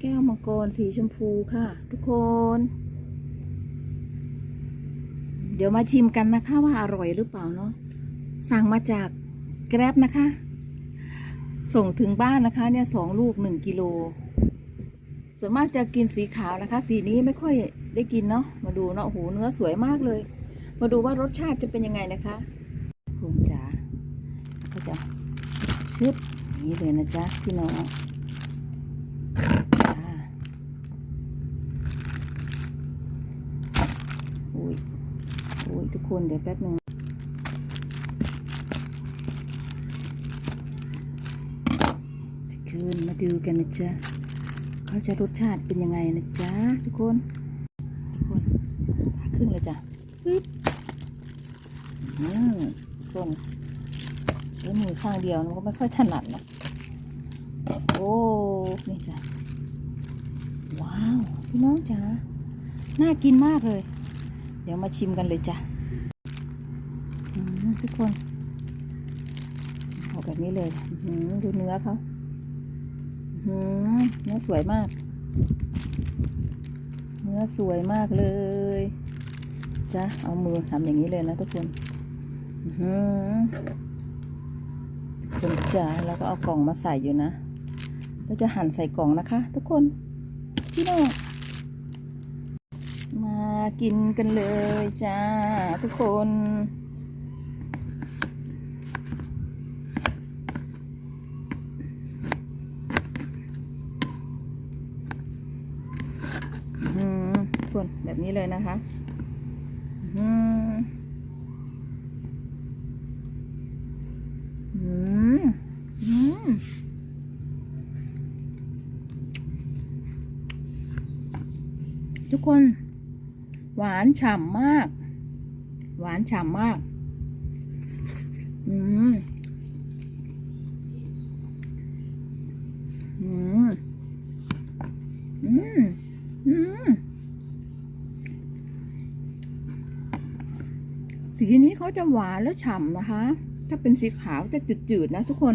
แก้วมังกรสีชมพูค่ะ ทุกคน เดี๋ยวมาชิมกันนะคะว่าอร่อยหรือเปล่าเนาะสั่งมาจากแกร็บนะคะ ส่งถึงบ้านนะคะ เนี่ยสองลูกหนึ่งกิโลส่วนมากจะกินสีขาวนะคะ สีนี้ไม่ค่อยได้กินเนาะมาดูเนาะโหเนื้อสวยมากเลย มาดูว่ารสชาติจะเป็นยังไงนะคะคุณจ๋าก็จะชึบนี้เลยนะจ๊ะพี่น้องจ้าอุ้ยอุ้ย ทุกคนเดี๋ยวแป๊บหนึ่งคืนมาดูกันนะจ๊ะเขาจะรสชาติเป็นยังไงนะจ๊ะทุกคน ทุกคนพาขึ้นเลยจ้ะปึ๊บอืมต้นใช้มือข้างเดียวมันก็ไม่ค่อยถนัดนะโอ้นี่จ้ะว้าว พี่น้องจ๋าน่ากินมากเลย เดี๋ยวมาชิมกันเลยจ้ะ ทุกคนเอาแบบนี้เลยดูเนื้อเขาเนื้อสวยมาก เนื้อสวยมากเลยจ้ะเอามือทำอย่างนี้เลยนะทุกคนอื้อหือทุกคนจ้าแล้วก็เอากล่องมาใส่อยู่นะเราจะหั่นใส่กล่องนะคะ ทุกคนพี่น้องมากินกันเลยจ้าทุกคน คนแบบนี้เลยนะคะอือทุกคน หวานฉ่ำมาก หวานฉ่ำมาก อืม อืม อืม อืม สีนี้เขาจะหวานแล้วฉ่ำนะคะ ถ้าเป็นสีขาวจะจืดๆนะทุกคน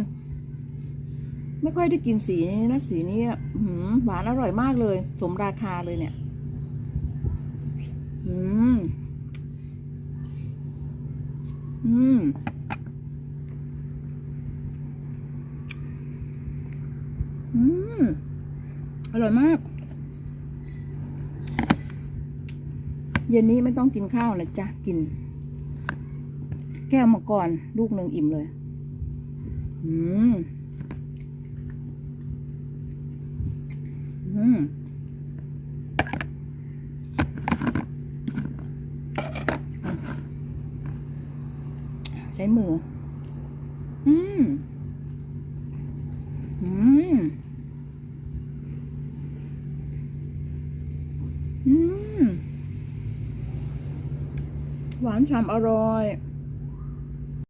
ไม่ค่อยได้กินสีนี้นะสีนี้หือหวานอร่อยมากเลย สมราคาเลยเนี่ยอืมอืมอืมอร่อยมาก เย็นนี้ไม่ต้องกินข้าวนะจ๊ะกิน ก้วมังกรลูกหนึ่งอิ่มเลย อืม อืมใช้มือ อืม อืม อืม หวานฉ่ำอร่อย